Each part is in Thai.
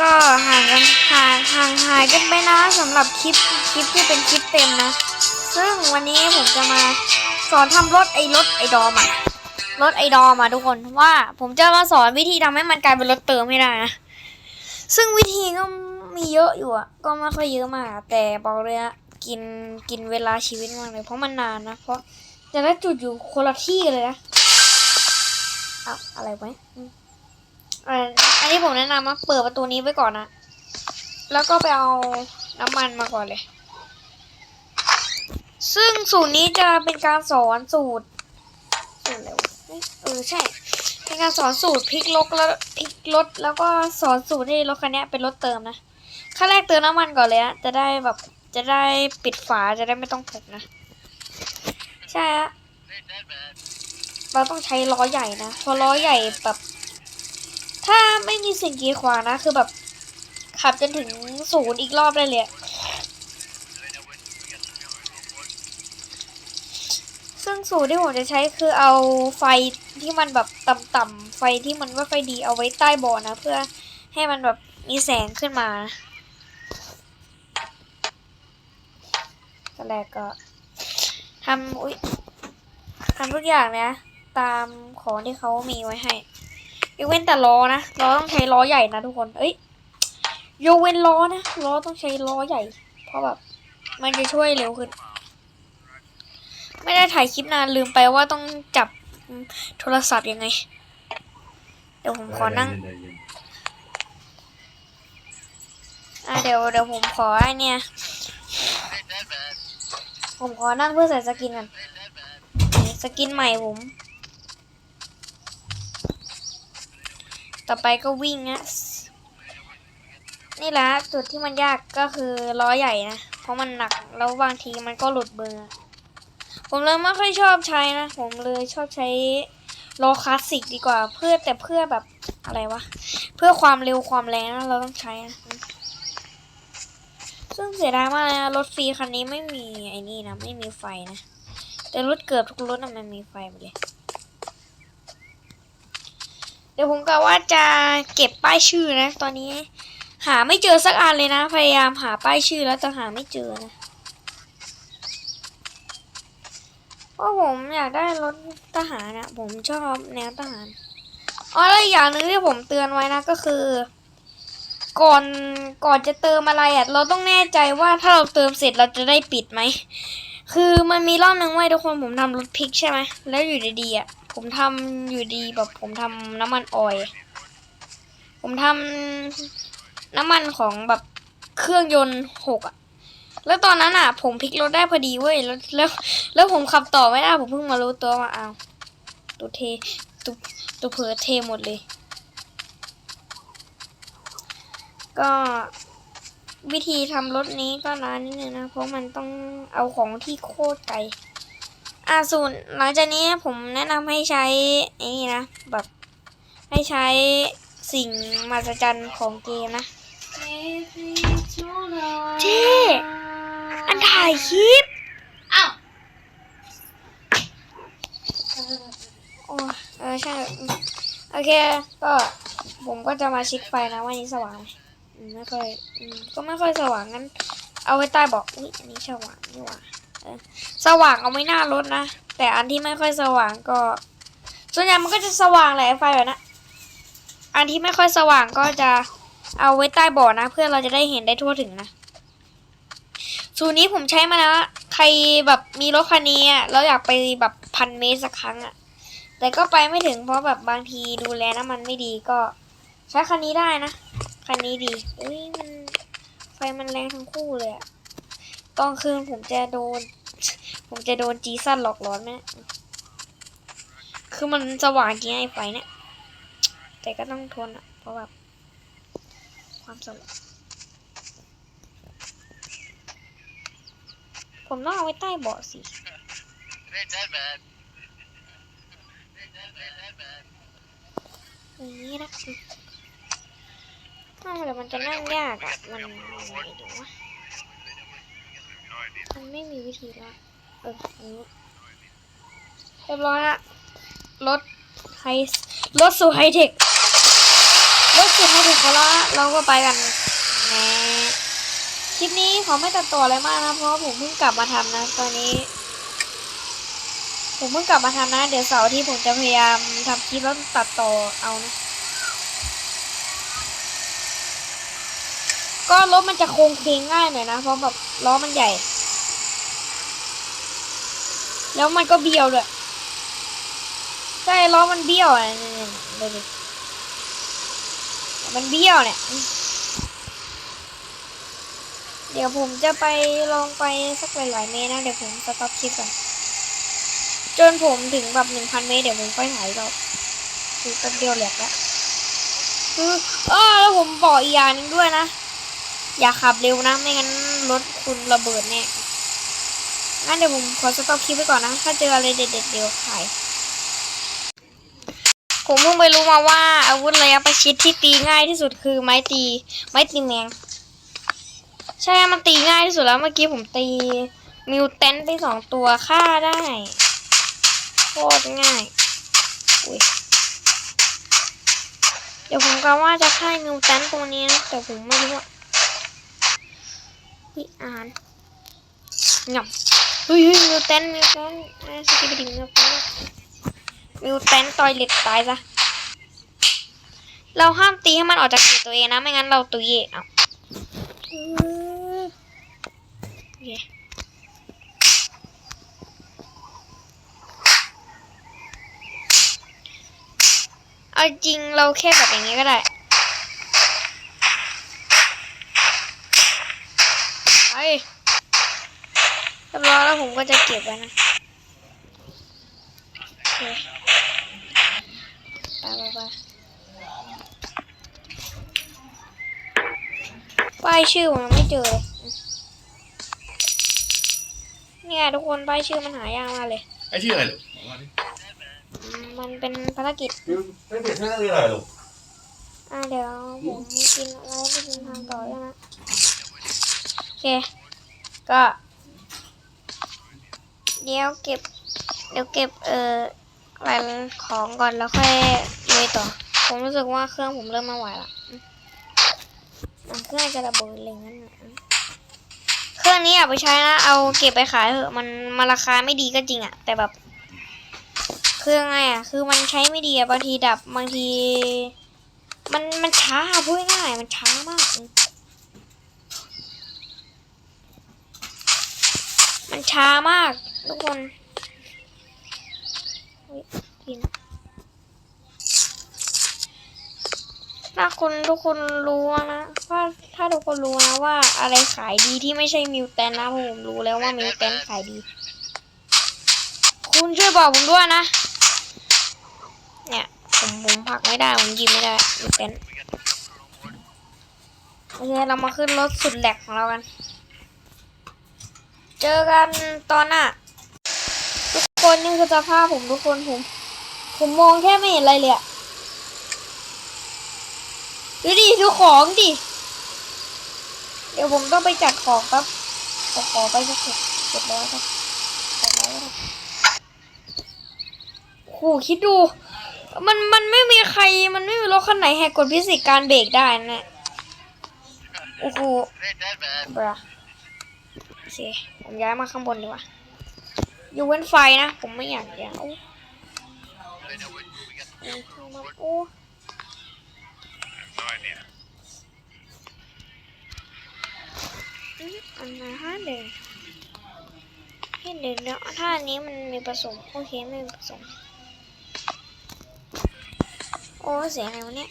ก็ห่างกันห่างห่างหายกันไปนะสำหรับคลิปคลิปที่เป็นคลิปเต็มนะ ซึ่งวันนี้ผมจะมาสอนทำรถไอ้รถไอ้ดอมอะรถไอ้ดอมอะทุกคนว่าผมจะมาสอนวิธีทำให้มันกลายเป็นรถเติมให้ได้นะ ซึ่งวิธีก็มีเยอะอยู่อะก็ไม่ค่อยเยอะมาก แต่บอกเลยอะกินกินเวลาชีวิตมากเลย เพราะมันนานนะ เพราะแต่ละจุดอยู่คนละที่เลยนะเอาอะไรไว้อืม อันนี้ผมแนะนำว่าเปิดประตูนี้ไว้ก่อนนะ แล้วก็ไปเอาน้ำมันมาก่อนเลย ซึ่งสูตรนี้จะเป็นการสอนสูตรสูตรอะไรวเอ้ยเอใช่ เป็นการสอนสูตรพลิกลกแล้วพลิกรถแล้วก็สอนสูตรให้รถคันนี้เป็นรถเติมนะขั้นแรกเติมน้ำมันก่อนเลยนะจะได้แบบจะได้ปิดฝาจะได้ไม่ต้องผูกนะ ใช่ฮะเราต้องใช้ล้อใหญ่นะเพราะล้อใหญ่แบบ ถ้าไม่มีสิ่งกีดขวางนะ คือแบบขับจนถึงศูนย์อีกรอบได้เลยซึ่งสูตรที่ผมจะใช้คือเอาไฟที่มันแบบต่ำๆไฟที่มันไม่ค่อยดีเอาไว้ใต้บาะนะ เพื่อให้มันแบบมีแสงขึ้นมาตอนแรกก็ทำอุ้ยทำทุกอย่างนะ ตามของที่เขามีไว้ให้ ยกเว้นแต่ล้อนะล้อต้องใช้ล้อใหญ่นะทุกคน เอ้ยยกเว้นล้อนะล้อต้องใช้ล้อใหญ่ เพราะแบบมันจะช่วยเร็วขึ้น ไม่ได้ถ่ายคลิปนานลืมไปว่าต้องจับโทรศัพท์ยังไง เดี๋ยวผมขอนั่งอะเดี๋ยวเดี๋ยวผมขอไอเนี่ย ผมขอนั่งเพื่อใส่สกินกันนี่สกินใหม่ผม ต่อไปก็วิ่งนะนี่แหละจุดที่มันยากก็คือล้อใหญ่นะ เพราะมันหนักแล้วบางทีมันก็หลุดเบอร์ผมเลยไม่ค่อยชอบใช้นะ ผมเลยชอบใช้ล้อคลาสสิกดีกว่า เพื่อแต่เพื่อแบบอะไรวะ เพื่อความเร็วความแรงนะเราต้องใช้นะซึ่งเสียดายมากเลยนะรถฟรีคันนี้ไม่มีไอ้นี่นะไม่มีไฟนะ แต่รถเกือบทุกรถนะมันมีไฟหมดเลย เดี๋ยวผมกะว่าจะเก็บป้ายชื่อนะ ตอนนี้ หาไม่เจอสักอันเลยนะ พยายามหาป้ายชื่อแล้วแต่หาไม่เจอนะเพราะผมอยากได้รถทหารนะผมชอบแนวทหารอ๋อแล้วอย่างนึงที่ผมเตือนไว้นะก็คือ ก่อนก่อนจะเติมอะไรอะเราต้องแน่ใจว่าถ้าเราเติมเสร็จเราจะได้ปิดไหมคือมันมีรอบนึงไว้ทุกคนผมทำรถพลิกใช่ไหมแล้วอยู่ดีๆอะ ผมทำอยู่ดีแบบผมทำน้ำมันออย ผมทำน้ำมันของแบบเครื่องยนต์หกอะแล้วตอนนั้นอะ ผมพลิกรถได้พอดีเว้ยแล้วแล้วแล้วผมขับต่อไม่ได้ผมเพิ่งมารู้ตัวว่าอ้าตัวเทตัวตัวเผลอเทหมดเลย ก็วิธีทำรถนี้ก็นานนิดนึงนะ เพราะมันต้องเอาของที่โคตรไกล อ่าส่วนหลังจากนี้ผมแนะนำให้ใช้ไอ้นี่นะ แบบ ให้ใช้สิ่งมหัศจรรย์ของเกมนะเจ๊อันถ่ายคลิปอ้าวโอ้เออใช่อืมโอเค ก็ผมก็จะมาเช็คไฟนะว่านี้สว่างไหมอืมไม่ค่อยอืมก็ไม่ค่อยสว่างงั้น เอาไว้ใต้เบอกอุ้ยอันนี้สว่างนี่หว่าเออ สว่างเอาไม่น่ารถนะ แต่อันที่ไม่ค่อยสว่างก็ ส่วนใหญ่มันก็จะสว่างแหละไฟแบบนั้นอันที่ไม่ค่อยสว่างก็จะเอาไว้ใต้บาะนะ เพื่อเราจะได้เห็นได้ทั่วถึงนะสูตรนี้ผมใช้มานะ ใครแบบมีรถคันนี้แล้วอยากไปแบบพันเมตรสักครั้งอะแต่ก็ไปไม่ถึงเพราะแบบบางทีดูแลน้ำมันไม่ดีก็ ใช้คันนี้ได้นะคันนี้ดีอุ้ยมันไฟมันแรงทั้งคู่เลยอะตอนคืนผมจะโดน ผมจะโดนจีซันหลอกหลอนไหมเนี่ยคือมันสว่างจริงไอ้ไฟเนี่ย แต่ก็ต้องทนอะเพราะแบบความสว่างผมต้องเอาไว้ใต้เบาะสิอย่างนี้นะถ้าแต่มันจะนั่งยากอะมันยังไงดีวะ มันไม่มีวิธีละเออเรียบร้อยละรถไฮรถสู่ไฮเทครถสุดให้ถูกเขาละเราก็ไปกันแหมคลิปนี้ขอไม่ตัดต่ออะไรมากนะเพราะผมเพิ่งกลับมาทำนะ ตอนนี้ ผมเพิ่งกลับมาทำนะ เดี๋ยวเสาร์ที่ผมจะพยายามทำคลิปแล้วตัดต่อเอานะก็รถมันจะโค้งเคงง่ายหน่อยนะเพราะแบบล้อมันใหญ่ แล้วมันก็เบี้ยวด้วยใช่ล้อมันเบี้ยวอะนี่ๆดูดิมันเบี้ยวเนี่ยเดี๋ยวผมจะไปลองไปสักหลายๆเมตรนะเดี๋ยวผมสต็อปคลิปก่อนจนผมถึงแบบหนึ่งพันเมตรเดี๋ยวผมค่อยหายรอบคือแป๊บเดียวแหลกแล้วคือเออแล้วผมบอกอีกอย่างนึงด้วยนะ อย่าขับเร็วนะไม่งั้นรถคุณระเบิดแน่ งั้นเดี๋ยวผมขอสต็อปคลิปไว้ก่อนนะ ถ้าเจออะไรเด็ดๆเดี๋ยวขายผมเพิ่งไปรู้มาว่า อาวุธระยะประชิดที่ตีง่ายที่สุดคือไม้ตี ไม้ตีแมง ใช่ มันตีง่ายที่สุดแล้วเมื่อกี้ผมตีมิวเทนไปสองตัวฆ่าได้โคตรง่ายอุ้ยเดี๋ยวผมกะว่าจะฆ่ามิวเทนตัวนี้นะแต่ผมไม่รู้ว่าวิอ่านงับ เฮ้ยมิวเทนมิวเทนอ่าสกิปดิมิวเทนมิวเทนต่อยเล็ดตายซะเราห้ามตีให้มันออกจากเขตตัวเองนะไม่งั้นเราตุยเย่เอาเอาจริงเราแค่แบบอย่างนี้ก็ได้ไป ยบร้อยแล้วผมก็จะเก็บไว้นะโอเคไปไปไปป้ายชื่อผมยังไม่เจอเลยเนี่ยทุกคนป้ายชื่อมันหายากมากเลย ไอ้ชื่ออะไรลูกบอกมาดิอืมมันเป็นภารกิจไม่เปลี่ยนชื่ออะไรลูกอ่าเดี๋ยวผมกินอะไรไปกินทางต่อแล้วนะโอเค ก็ เดี๋ยวเก็บ เดี๋ยวเก็บเอ่อรายของก่อนแล้วค่อยเลยต่อ ผมรู้สึกว่าเครื่องผมเริ่มไม่ไหวละมอะเครื่องจะระเบิดอะไรงั้นเครื่องนี้อย่าไปใช้นะ เอาเก็บไปขายเถอะ มันมันราคาไม่ดีก็จริงอะแต่แบบเครื่องไงอะคือมันใช้ไม่ดีอะบางทีดับบางที มันมันช้าพูดง่ายมันช้ามาก มันช้ามาก ทุกคนกินถ้าคุณทุกคนรู้นะว่าถ้าทุกคนรู้นะว่าอะไรขายดีที่ไม่ใช่มิวแตนนะเพราะผมรู้แล้วว่ามิวแตนขายดี คุณช่วยบอกผมด้วยนะ เนี่ยผมผมพักไม่ได้ผมยิบไม่ได้มิวแตนโอเคเรามาขึ้นรถสุดแหลกของเรากัน เจอกันตอนหน้าทุกคนนี่คือสภาพผมทุกคนผม ผมมองแค่ไม่เห็นอะไรเลยอะดูดิดูของดิ เดี๋ยวผมต้องไปจัดของแป๊บเอาของไปสักเสร็จเสร็จแล้วครับเสร็จแล้วครับโอ้โหคิดดู มันมันไม่มีใครมันไม่มีรถคันไหนแหกกฎฟิสิกส์การเบรกได้นะโอ้โหบรา โอเค ผมย้ายมาข้างบนดีกว่า อยู่เว้นไฟนะ ผมไม่อยากย้ายโอ้อันนั้นห้าเดินให้เดินแล้วถ้าอันนี้มันมีผสมโอเคไม่มีผสม โอ้เสียงอะไรวะเนี่ย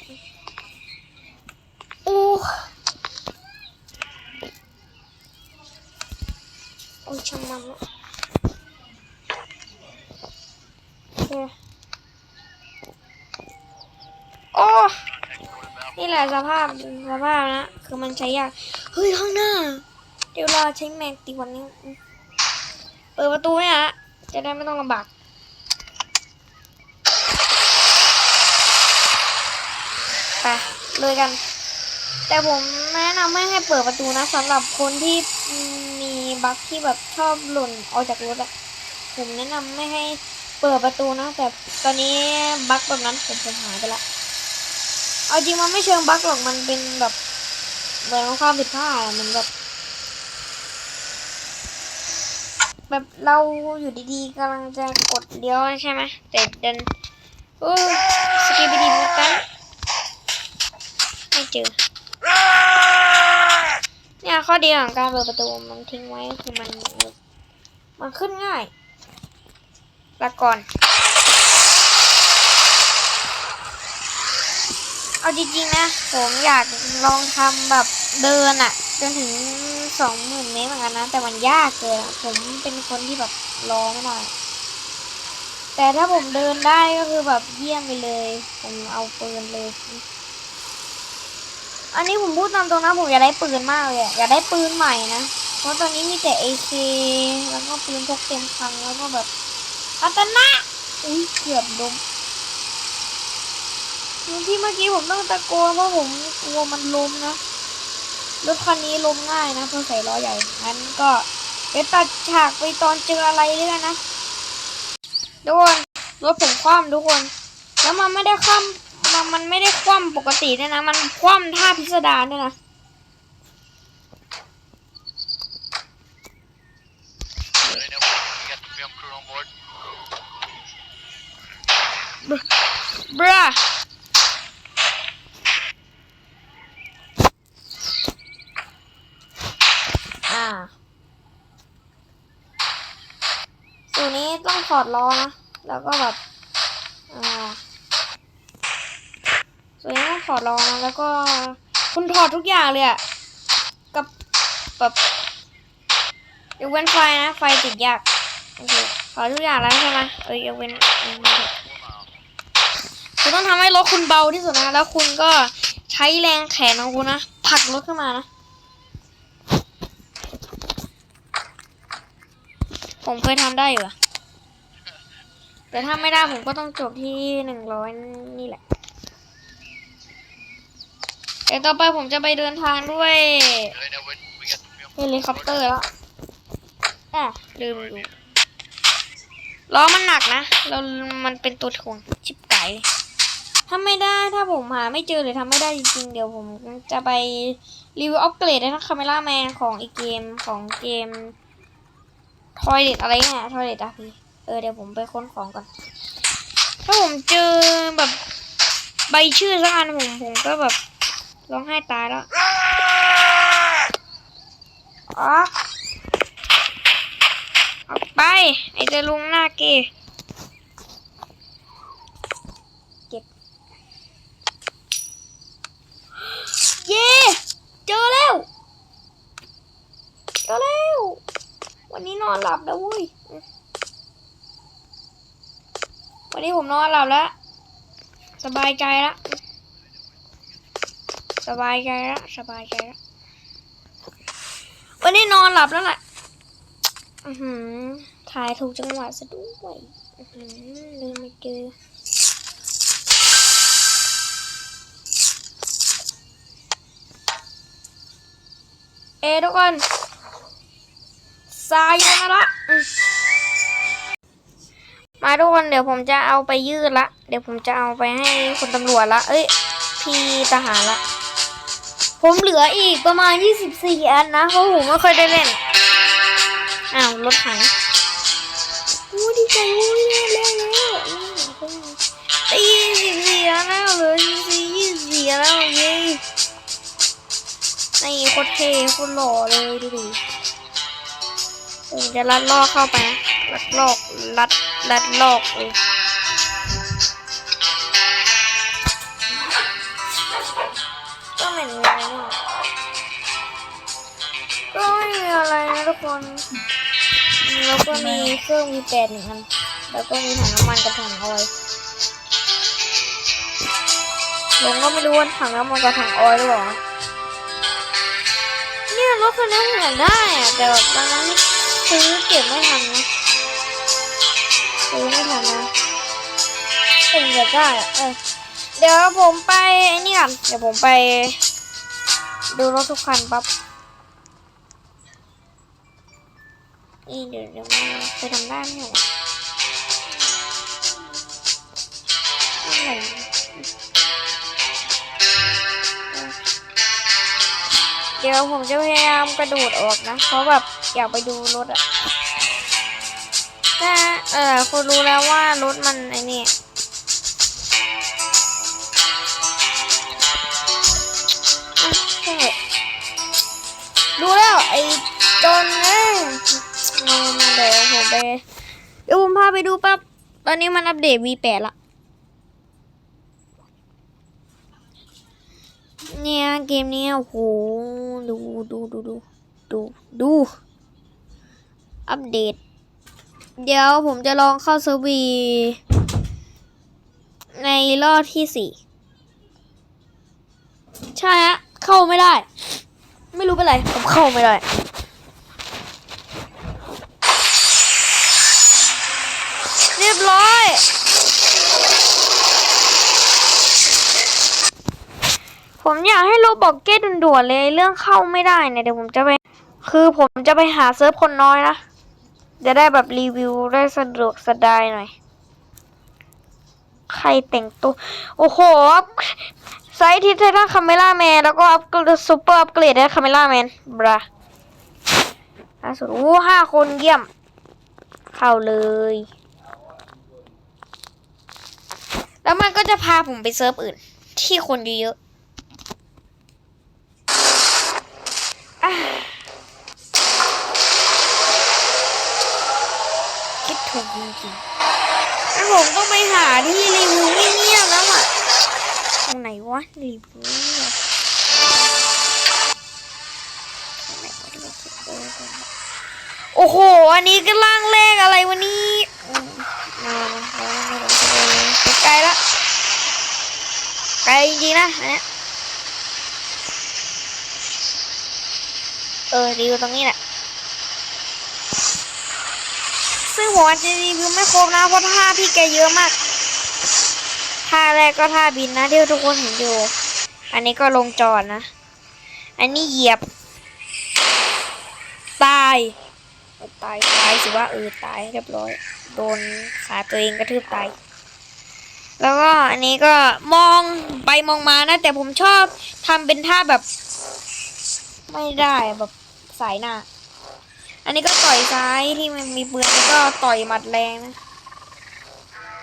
โอ้ โอ้ช่างมันโอ้นี่แหละสภาพสภาพนะ คือมันใช้ยาก เฮ้ย ข้างหน้า เดี๋ยวเราใช้แมงตีวันนี้ เปิดประตูเนี่ยฮะ จะได้ไม่ต้องลำบากไปเลยกัน แต่ผมแนะนำไม่ให้เปิดประตูนะสำหรับคนที่มี บั๊กที่แบบชอบหล่นออกจากรถอะผมแนะนำไม่ให้เปิดประตูนะแต่ตอนนี้บั๊กแบบนั้นผมผมหายไปละเอาจริงมันไม่เชิงบั๊กหรอกมันเป็นแบบเหมือนความผิดพลาดอะมันแบบ แบบเราอยู่ดีๆกำลังจะกดเลี้ยวใช่ไหมแต่เดินโอ้สกีบิดีมุกันไม่เจอ เนี่ยข้อดีของการเปิดประตูมันทิ้งไว้คือมันมันขึ้นง่ายละก่อน เอาจริงๆนะ ผมอยากลองทำแบบเดินอะจนถึงสองหมื่นเมตรเหมือนกันนะ แต่มันยากเกินผมเป็นคนที่แบบรอไม่ได้แต่ถ้าผมเดินได้ก็คือแบบเยี่ยมไปเลย ผมเอาปืนเลย อันนี้ผมพูดตามตรงนะผมอยากได้ปืนมากเลยอยากได้ปืนใหม่นะ เพราะตอนนี้มีแต่ AK แล้วก็ปืนพกเต็มคังแล้วก็แบบคาตนะอุ้ยเกือบล้มที่เมื่อกี้ผมต้องตะโกนเพราะผมกลัวมันล้มนะรถคันนี้ล้มง่ายนะเพราะใส่ล้อใหญ่งั้นก็เดี๋ยวตัดฉากไปตอนเจออะไรด้วยกันนะทุกคนรถผมคว่ำทุกคน แล้วมันไม่ได้คว่ำ มันมันไม่ได้คว่ำปกติด้วยนะ มันคว่ำท่าพิสดารด้วยนะ Right now, we got the film crew on board. บราอ่าสูตรนี้ต้องถอดล้อนะ แล้วก็แบบ อ่าสู ตรนี้ต้องถอดล้อนะแล้วก็คุณถอดทุกอย่างเลยอะกับแบบยกเว้นไฟนะ ไฟติดยากโอเคถอดทุกอย่างแล้วใช่ไหมเอ้ยยกเว้นคุณต้องทำให้รถคุณเบาที่สุดนะ แล้วคุณก็ใช้แรงแขนของคุณนะผลักรถขึ้นมานะ ผมเคยทำได้อยู่อแต่ถ้าไม่ได้ผมก็ต้องจบที่หนึ่งร้อยนี่แหละ แต่ต่อไปผมจะไปเดินทางด้วย Right now, we we got the film เฮลิคอปเตอร์แล้วอ๋อลืมดูล้อมันหนักนะแล้วมันเป็นตัวถ่วงชิบไก่ถ้าไม่ได้ถ้าผมหาไม่เจอหรือทำไม่ได้จริงๆ เดี๋ยวผมจะไปรีวิวอัปเกรดในทั้งคาเมล่าแมนของอีกเกมของเกมทอยเด็ดอะไรเนี่ยทอยเด็ดอะพี่เออเดี๋ยวผมไปค้นของก่อน ถ้าผมเจอแบบใบชื่อสักอันผมผมก็แบบ ร้องไห้ตายแล้วออกออกไป ไอเจาลุงหน้าเกย์เก็บเย่เจอแล้ว เจอแล้ว วันนี้นอนหลับแล้วเว้ย วันนี้ผมนอนหลับแล้ว สบายใจแล้ว สบายใจแล้วสบายใจแล้ววันนี้นอนหลับแล้วแหละอือหือถ่ายถูกจังหวะซะด้วยอือหือลืมไม่เจอเอทุกคนสายมาละอืมมาทุกคนเดี๋ยวผมจะเอาไปยืดละ เดี๋ยวผมจะเอาไปให้คนตำรวจละ เอ้ย พี่ทหารละ ผมเหลืออีกประมาณ 24 อันนะ เพราะผมไม่ค่อยได้เล่น อ้าวรถหายโอ้ดีใจโอ้ยเล่นแล้วได้ยี่สิบสี่แล้วเหลือสี่ยี่สิบสี่แล้วเย้นี่โคตรเท่โคตรหล่อเลยดูดิผมจะลัดลอกเข้าไปนะลัดลอกลัดลัดลอกเลย อะไรนะทุกคน แล้วก็มีเครื่องมีแปดหนึ่งอัน แล้วก็มีถังน้ำมันกับถังออยล์ผมก็ไม่รู้ว่าถังน้ำมันกับถังออยหรือเปล่า เนี่ยรถคันนี้ผมอยาได้อะแต่แบบตอนนั้นซื้อเก็บไม่ทันนะซื้อไม่ทันนะผมอยากได้อะเออเดี๋ยวผมไปไอ้นี่ก่อนเดี๋ยวผมไปดูรถทุกคันปั๊บ นี่เดี๋ยวเดี๋ยวมาไปทำบ้านหน่อยเดี๋ยวผมจะพยายามกระโดดออกนะ เพราะแบบอยากไปดูรถอะถ้าเออคุณรู้แล้วว่ารถมันไอ้นี่ เดี๋ยวผมไปเดี๋ยวผมพาไปดูแป๊บตอนนี้มันอัปเดต V8 ละเนี่ยเกมนี้โอ้โหดูดูดูดูดูดู อัปเดต เดี๋ยวผมจะลองเข้าเซอร์วีในรอบที่สี่ใช่ฮะเข้าไม่ได้ ไม่รู้เป็นไร ผมเข้าไม่ได้ เรียบร้อย ผมอยากให้โลบอกเก้ด่วนๆเลยเรื่องเข้าไม่ได้เนี่ยเดี๋ยวผมจะไป คือผมจะไปหาเซิร์ฟคนน้อยนะ จะได้แบบรีวิวได้สะดวกสบายหน่อย ใครแต่งตัว โอ้โห ไซต์ทิศไททันคาเมล่าแมนแล้วก็อัพเกรดซูเปอร์อัพเกรดได้คาเมล่าแมนบราล่าสุดโอ้ห้าคนเยี่ยม เข้าเลย แล้วมันก็จะพาผมไปเซิร์ฟอื่น ที่คนเยอะๆอะ คิดถูกจริงๆแล้วผมต้องไปหาที่รีวิวเงียบๆแล้วอะ ตรงไหนวะรีวิวเงียบตรงไหนโอ้โห อันนี้ก็ล่างแรกอะไรวะนี่อืมามามามามาไกลละไกลจริงๆนะอันเนี้ยเออรีวิวตรงนี้แหละ ซึ่งผมอาจจะรีวิวไม่ครบนะเพราะท่าพี่แกเยอะมาก ท่าแรกก็ท่าบินนะที่ทุกคนเห็นอยู่ อันนี้ก็ลงจอดนะ อันนี้เหยียบ ตายตายตายสิว่าเออตายเรียบร้อย โดนขาตัวเองกระทืบตายแล้วก็อันนี้ก็มองไปมองมานะ แต่ผมชอบทำเป็นท่าแบบ ไม่ได้แบบ สายหน้า อันนี้ก็ต่อยซ้ายที่มันมีปืนแล้วก็ต่อยหมัดแรงนะ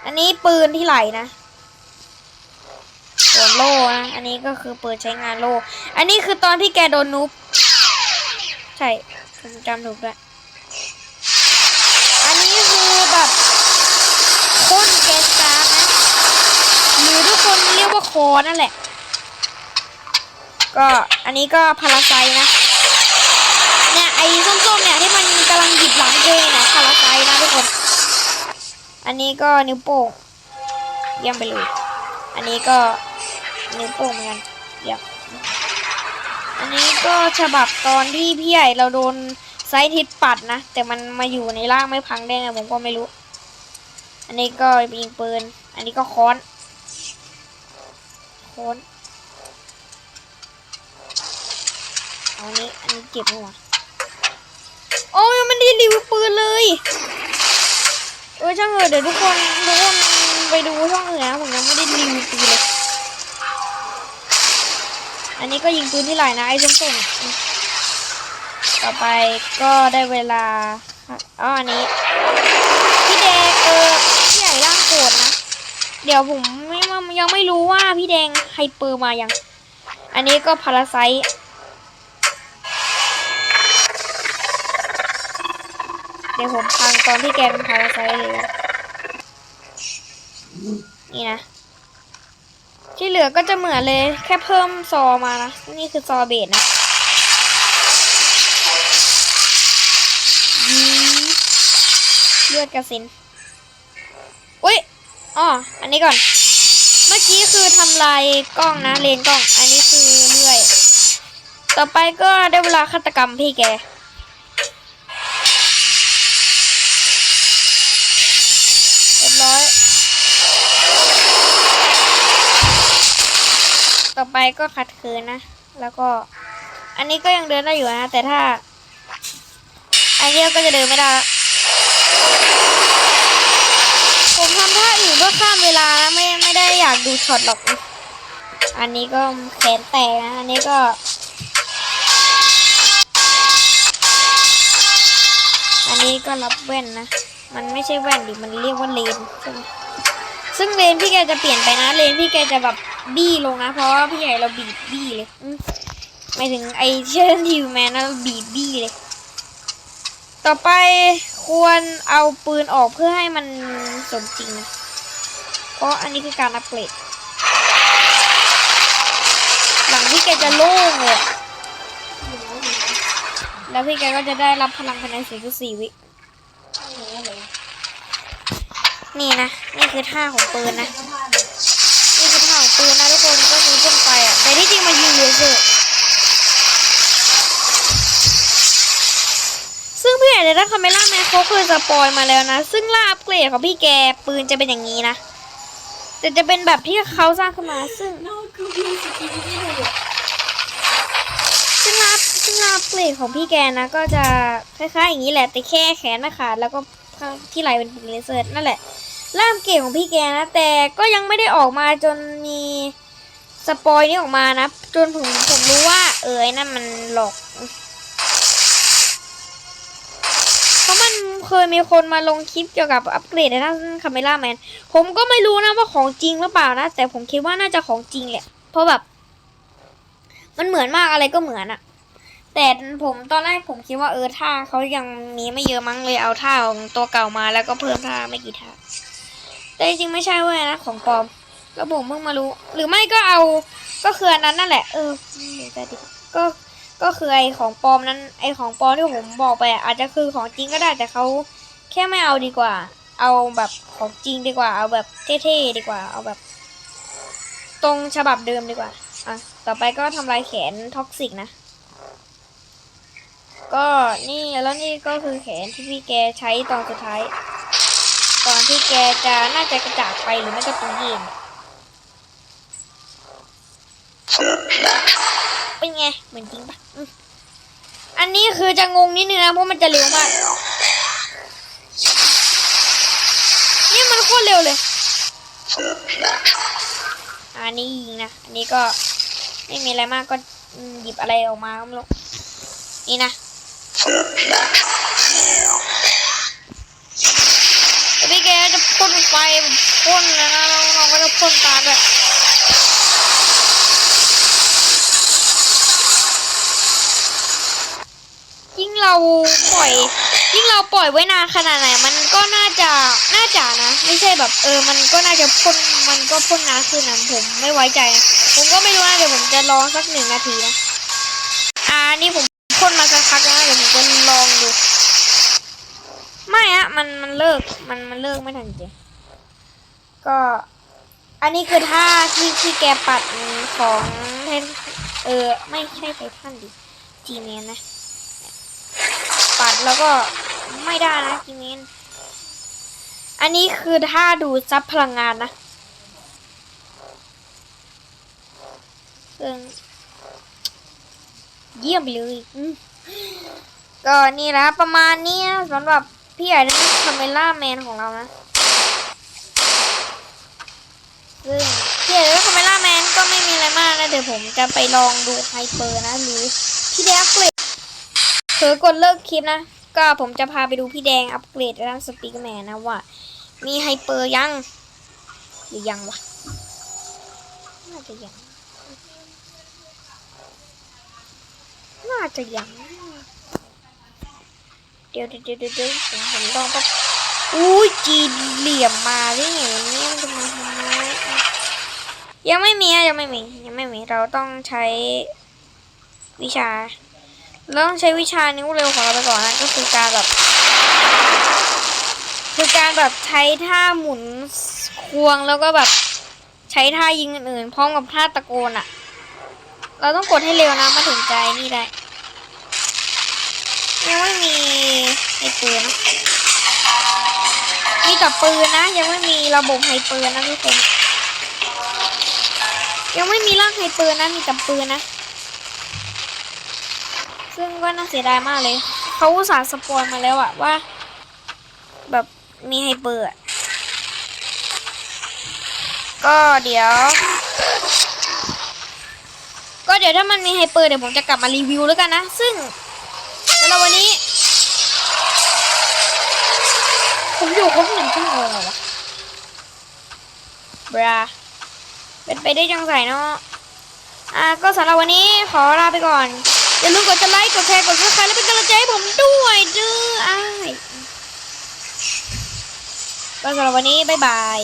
อันนี้ปืนที่ไหลนะส่วนโล่นะ อันนี้ก็คือเปิดใช้งานโล่ อันนี้คือตอนที่แกโดนนุบใช่ผมจำถูกด้วอันนี้คือแบบโคนเกสการ์นะ หรือทุกคนเรียกว่าคอนั่นแหละ ก็อันนี้ก็พาราไซนะเนี่ยไอ้ส้มๆเนี่ยที่มันกำลังหยิบหลังเกงนะพาราไซนะทุกคน อันนี้ก็นิ้วโป้งเยี่ยมไปเลย อันนี้ก็นิ้วโป้งเหมือนกันเยี่ยมอันนี้ก็ฉบับตอนที่พี่ใหญ่เราโดนไซส์ทิศปัดนะ แต่มันมาอยู่ในร่างไม่พังได้ไงผมก็ไม่รู้ อันนี้ก็ยิงปืน อันนี้ก็ค้อน ค้นเอาอันนี้อันนี้เก็บหัว โอ้ยยังไม่ได้รีวิวปืนเลย เออช่างเถอเดี๋ยวทุกคนทุกคนไปดูช่องอื่นนะผมยังไม่ได้รีวิวปืนเลย อันนี้ก็ยิงปืนที่ไหลนะไอ้ส้มๆต่อไปก็ได้เวลาอ๋ออันนี้พี่แดงเออพี่ใหญ่ร่างโกรธนะ เดี๋ยวผมไม่ยังไม่รู้ว่าพี่แดงไฮเปอร์มายัง อันนี้ก็พาราไซต์ เดี๋ยวผมพังตอนที่แกเป็นพาราไซเลย นี่นะ ที่เหลือก็จะเหมือนเลยแค่เพิ่มซอมานะ นี่คือซอเบสนะยีเลือดกระสินอุ้ยอ๋ออันนี้ก่อน เมื่อกี้คือทำลายกล้องนะเลนกล้อง อันนี้คือเลื่อย ต่อไปก็ได้เวลาฆาตกรรมพี่แก ไปก็ขัดคืนนะ แล้วก็ อันนี้ก็ยังเดินได้อยู่นะ แต่ถ้า อันนี้ก็จะเดินไม่ได้ผมทำท่าอื่นเพื่อข้ามเวลานะไม่ไม่ได้อยากดูช็อตหรอก อันนี้ก็แขนแตกนะ อันนี้ก็อันนี้ก็รับแว่นนะ มันไม่ใช่แว่นดิ มันเรียกว่าเลนใช่ไหม ซึ่งเลนพี่แกจะเปลี่ยนไปนะ เลนพี่แกจะแบบบี้ลงนะ เพราะว่าพี่ใหญ่เราบีบบี้เลยอืมหมายถึงไอเชนทีวแมนนะเราบีบบี้เลย ต่อไปควรเอาปืนออกเพื่อให้มันสมจริงนะเพราะอันนี้คือการอัปเกรดหลังพี่แกจะโล่งเลยอะแล้วพี่แกก็จะได้รับพลังภายใน0.4วิ นี่นะ นี่คือท่าของปืนนะ นี่คือท่าของปืนนะทุกคนก็คือพ่นไฟอะ แต่ที่จริงมันยิงเลเซอร์ซึ่งพี่ใหญ่ในด้านคาเมล่าแมนเขาเคยสปอยมาแล้วนะ ซึ่งล่าอัปเกรดของพี่แกปืนจะเป็นอย่างนี้นะ แต่จะเป็นแบบที่เขาสร้างขึ้นมา ซึ่งซึ่งลาบซึ่งลาบเกรดของพี่แกนะ ก็จะคล้ายๆอย่างนี้แหละ แต่แค่แขนไม่ขาดแล้วก็ ที่ไหล่เป็นปุ่มเลเซอร์นั่นแหละล่ามเกรดของพี่แกนะ แต่ก็ยังไม่ได้ออกมาจนมีสปอยนี้ออกมานะ จนผมผมรู้ว่า เออไอ้นั่นมันหลอกเพราะมันเคยมีคนมาลงคลิปเกี่ยวกับอัปเกรดในด้านคาเมล่าแมนผมก็ไม่รู้นะว่าของจริงหรือเปล่านะ แต่ผมคิดว่าน่าจะของจริงแหละเพราะแบบ มันเหมือนมากอะไรก็เหมือนอะ แต่ผมตอนแรกผมคิดว่าเออท่าเขายังมีไม่เยอะมั้งเลยเอาท่าของตัวเก่ามาแล้วก็เพิ่มท่าไม่กี่ท่าแต่จริงไม่ใช่เว้ยนะของปลอมก็ผมเพิ่งมารู้ หรือไม่ก็เอาก็คืออันนั้นนั่นแหละ เออเดี๋ยวจะดิก็ก็คือไอของปลอมนั้นไอของปลอมที่ผมบอกไปอาจจะคือของจริงก็ได้แต่เขาแค่ไม่เอาดีกว่า เอาแบบของจริงดีกว่า เอาแบบเท่ๆดีกว่า เอาแบบ ตรงฉบับเดิมดีกว่าอะต่อไปก็ทำลายแขนท็อกซิกนะ ก็นี่แล้วนี่ก็คือแขนที่พี่แกใช้ตอนสุดท้าย ตอนที่แกจะน่าจะกระจากไปหรือไม่ก็ตรงยีนเป็นไงเหมือนจริงปะอันนี้คือจะงงนิดนึงนะเพราะมันจะเร็วมาก นี่มันโคตรเร็วเลยอันนี้ยิงนะ อันนี้ก็ไม่มีอะไรมากก็หยิบอะไรออกมาก็ไม่รู้นี่นะ พี่แกจะพ่นไฟพ่นแล้วนะแล้วเราก็จะพ่นตามด้วยยิ่งเราปล่อย ยิ่งเราปล่อยไว้นานขนาดไหน มันก็น่าจะน่าจะนะ ไม่ใช่แบบ เออ มันก็น่าจะพ่นมันก็พ่นนานขึ้นนะผมไม่ไว้ใจนะผมก็ไม่รู้นะเดี๋ยวผมจะลองสักหนึ่งนาทีนะอ่านี่ผมพ่นมาสักพักแล้วนะเดี๋ยวผมจะลองดู ไมันมันเลิกมันมันเลิกไม่ทันจริงก็ อันนี้คือท่าที่ที่แกปัดของเทนเออ ไม่ใช่ไททันดิจีเมนนะ ปัดแล้วก็ไม่ได้นะจีเมนอันนี้คือท่าดูดซับพลังงานนะซึ่งเยี่ยมไปเลยก็นี่แหละประมาณนี้สำหรับ พี่ใหญ่นั่นคาเมล่าแมนของเรานะซึ่งพี่ใหญ่แล้วคาเมล่าแมนก็ไม่มีอะไรมากนะ เดี๋ยวผมจะไปลองดูไฮเปอร์นะ หรือพี่แดงอัปเกรดเผลอกดเลิกคลิปนะ ก็ผมจะพาไปดูพี่แดงอัปเกรดด้านสปีกแมนนะว่า มีไฮเปอร์ยัง หรือยังวะน่าจะยัง น่าจะยัง เดี๋ยวเดี๋ยวเดี๋ยวเดี๋ยวผมผมลองปะอุ้ยจีนเหลี่ยมมาได้ไงเนี่ยมันจะมาทำไมยังไม่มียังไม่มียังไม่มีเราต้องใช้วิชาเราต้องใช้วิชานิ้วเร็วของเราไปก่อนนะก็คือการแบบคือการแบบใช้ท่าหมุนควงแล้วก็แบบใช้ท่ายิงอื่นๆพร้อมกับท่าตะโกนอะ เราต้องกดให้เร็วนะมาถึงใจนี่ได้ ยังไม่มีไฮเปอร์นะมีแต่ปืนนะ ยังไม่มีระบบไฮเปอร์นะทุกคนยังไม่มีร่างไฮเปอร์นะมีแต่ปืนนะ ซึ่งก็น่าเสียดายมากเลยเขาอุตส่าห์สปอยมาแล้วอะว่า แบบมีไฮเปอร์ก็เดี๋ยว ก็เดี๋ยวถ้ามันมีไฮเปอร์เดี๋ยวผมจะกลับมารีวิวแล้วกันนะ ซึ่ง สำหรับวันนี้ ผมอยู่ครบหนึ่งชั่วโมงเหรอวะบราเป็นไปได้จังใส่เนาะอะก็สำหรับวันนี้ขอลาไปก่อน อย่าลืมกดไลค์กดแชร์กดซับสไครต์และเป็นกำลังใจให้ผมด้วยดื้ออ้ายก็สำหรับวันนี้บ๊ายบาย